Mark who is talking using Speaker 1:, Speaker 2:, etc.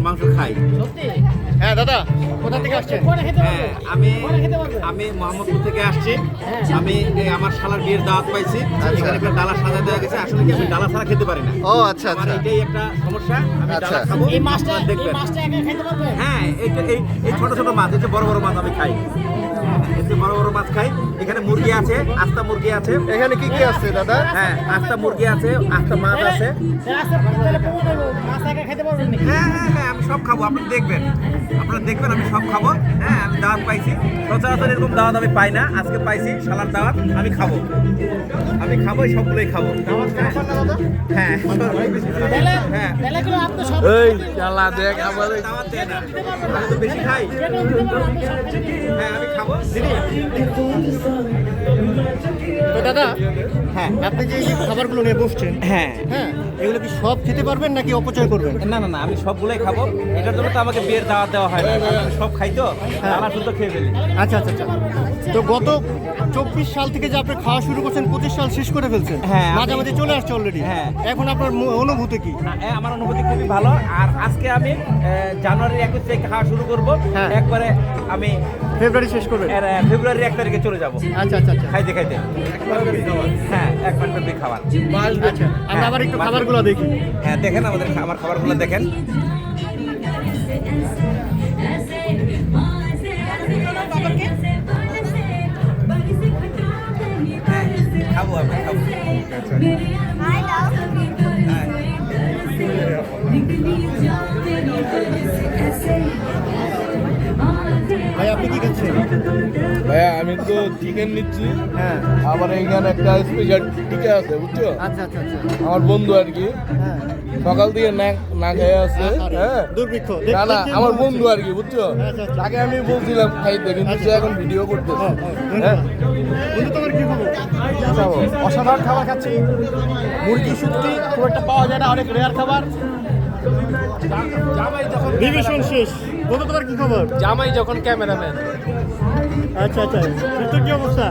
Speaker 1: মাংস খাই।
Speaker 2: হ্যাঁ দাদা কোথা থেকে আসছেন?
Speaker 1: হ্যাঁ আমি আমি মোহাম্মদপুর থেকে আসছি। আমি আমার শালার বিয়ের দাওয়াত পাইছি। এখানে একটা ডালা সাজা দেওয়া গেছে। আসলে কি আমি ডালা ছাড়া খেতে পারি না?
Speaker 2: ও আচ্ছা
Speaker 1: আমার
Speaker 2: আচ্ছা।
Speaker 1: এটাই একটা সমস্যা। আমি
Speaker 2: আচ্ছা।
Speaker 1: ডালা খাব
Speaker 3: এই মাছটা
Speaker 1: দেখবেন। হ্যাঁ এই যে- এই এই ছোট ছোট মাছ এই যে বড় বড় মাছ আমি খাই। এই বড় বড় মাছ খাই। এখানে মুরগি আছে আস্তা মুরগি আছে।
Speaker 2: এখানে কি কি আছে দাদা?
Speaker 1: হ্যাঁ আস্তা মুরগি আছে আস্তা মাছ আছে। হ্যাঁ হ্যাঁ হ্যাঁ আমি সব খাব আপনি দেখবেন। আপনারা দেখবেন আমি সব খাব। হ্যাঁ আমি দাওয়াত পাইছি। সচরাচর এরকম দাওয়াত আমি পাই না। আজকে পাইছি শালার দাওয়াত আমি খাব। আমি খাব সবগুলোই খাব। হ্যাঁ
Speaker 3: তাহলে
Speaker 1: হ্যাঁ।
Speaker 3: তাহলে করে আপনি সব
Speaker 2: এই চালা দেখ আমাদের
Speaker 1: দাওয়াত দেয় না। আমি তো বেশি খাই? হ্যাঁ খাব
Speaker 2: তো দাদা?
Speaker 1: হ্যাঁ।
Speaker 2: আপনি যে এই যে খাবারগুলো নিয়ে বসছেন
Speaker 1: হ্যাঁ।
Speaker 2: হ্যাঁ এগুলো কি সব খেতে পারবেন নাকি অপচয় করবেন?
Speaker 1: না না না আমি সবগুলোই খাব। এটার জন্য তো আমাকে বিয়ের দাওয়াত দেওয়া হয় না। আমি সব খাই তো। আমার শুধু খেয়ে ফেলি।
Speaker 2: আচ্ছা আচ্ছা আচ্ছা। তো গত চব্বিশ সাল থেকে যে আপনি খাওয়া শুরু করছেন পঁচিশ সাল শেষ করে ফেলছেন।
Speaker 1: হ্যাঁ,
Speaker 2: মাঝামাঝি চলে আসছে অলরেডি
Speaker 1: হ্যাঁ।
Speaker 2: এখন আপনার অনুভূতি কি?
Speaker 1: হ্যাঁ, আমার অনুভূতি খুবই ভালো। আর আজকে আমি জানুয়ারির একুশ থেকে খাওয়া শুরু করব।
Speaker 2: হ্যাঁ।
Speaker 1: একবারে আমি
Speaker 2: ফেব্রুয়ারি শেষ করবেন।
Speaker 1: আহ, এক তারিখে চলে যাব।
Speaker 2: আচ্ছা আচ্ছা আচ্ছা।
Speaker 1: খাইতে খাইতে। হ্যাঁ এক ঘণ্টা খাবার।
Speaker 2: আচ্ছা আমরা আবার একটু খাবারগুলো দেখি।
Speaker 1: হ্যাঁ দেখেন আমাদের আমার খাবারগুলো দেখেন। হ্যাঁ খাব। আমি খাব হ্যাঁ
Speaker 2: আপনি কি খাচ্ছেন?
Speaker 4: ভাইয়া আমি তো চিকেন নিচ্ছি।
Speaker 2: হ্যাঁ।
Speaker 4: আমার এইখানে একটা স্পেশাল টিকা আছে বুঝছ?
Speaker 2: আচ্ছা আচ্ছা আচ্ছা।
Speaker 4: আমার বন্ধু আর কি।
Speaker 2: হ্যাঁ।
Speaker 4: সকাল থেকে না না খেয়ে আছে হ্যাঁ।
Speaker 2: দুর্ভিক্ষ।
Speaker 4: না না আমার বন্ধু আর কি বুঝছ। তাকে আমি বলছিলাম খাইতে কিন্তু সে এখন ভিডিও করতেছে।
Speaker 2: হ্যাঁ।
Speaker 4: হ্যাঁ
Speaker 2: তোমার কি খবর?
Speaker 5: অসাধারণ খাবার খাচ্ছি। মুরগি শুটকি খুব একটা পাওয়া যায় না অনেক রেয়ার খাবার। জামাই
Speaker 2: ডিভিশন শেষ। বন্ধু তোমার কি খবর?
Speaker 5: জামাই যখন ক্যামেরাম্যান।
Speaker 2: আচ্ছা আচ্ছা। তোর কি অবস্থা?